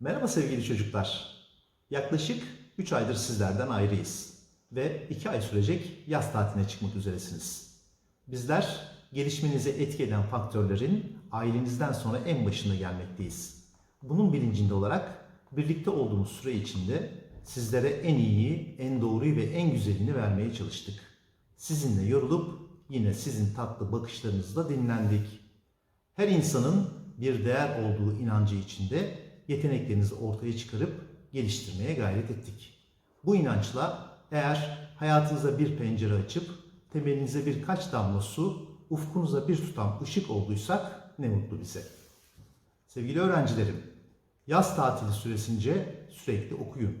Merhaba sevgili çocuklar. Yaklaşık 3 aydır sizlerden ayrıyız ve 2 ay sürecek yaz tatiline çıkmak üzeresiniz. Bizler gelişmenizi etki eden faktörlerin ailenizden sonra en başında gelmekteyiz. Bunun bilincinde olarak birlikte olduğumuz süre içinde sizlere en iyiyi, en doğruyu ve en güzelini vermeye çalıştık. Sizinle yorulup yine sizin tatlı bakışlarınızla dinlendik. Her insanın bir değer olduğu inancı içinde yeteneklerinizi ortaya çıkarıp geliştirmeye gayret ettik. Bu inançla eğer hayatınıza bir pencere açıp temelinize birkaç damla su, ufkunuza bir tutam ışık olduysak ne mutlu bize. Sevgili öğrencilerim, yaz tatili süresince sürekli okuyun.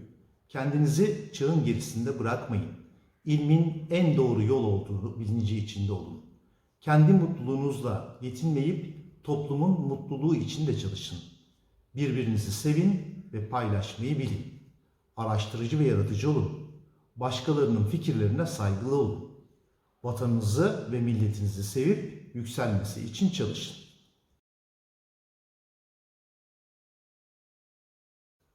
Kendinizi çağın gerisinde bırakmayın. İlmin en doğru yol olduğunu bilinci içinde olun. Kendi mutluluğunuzla yetinmeyip toplumun mutluluğu için de çalışın. Birbirinizi sevin ve paylaşmayı bilin. Araştırıcı ve yaratıcı olun. Başkalarının fikirlerine saygılı olun. Vatanınızı ve milletinizi sevip yükselmesi için çalışın.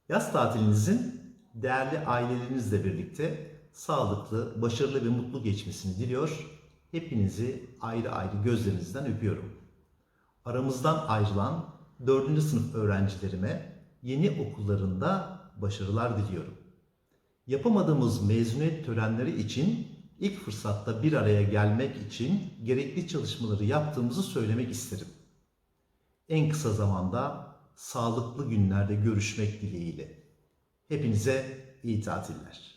Yaz tatilinizin değerli ailelerinizle birlikte sağlıklı, başarılı ve mutlu geçmesini diliyor. Hepinizi ayrı ayrı gözlerinizden öpüyorum. Aramızdan ayrılan 4. sınıf öğrencilerime yeni okullarında başarılar diliyorum. Yapamadığımız mezuniyet törenleri için ilk fırsatta bir araya gelmek için gerekli çalışmaları yaptığımızı söylemek isterim. En kısa zamanda sağlıklı günlerde görüşmek dileğiyle. Hepinize iyi tatiller.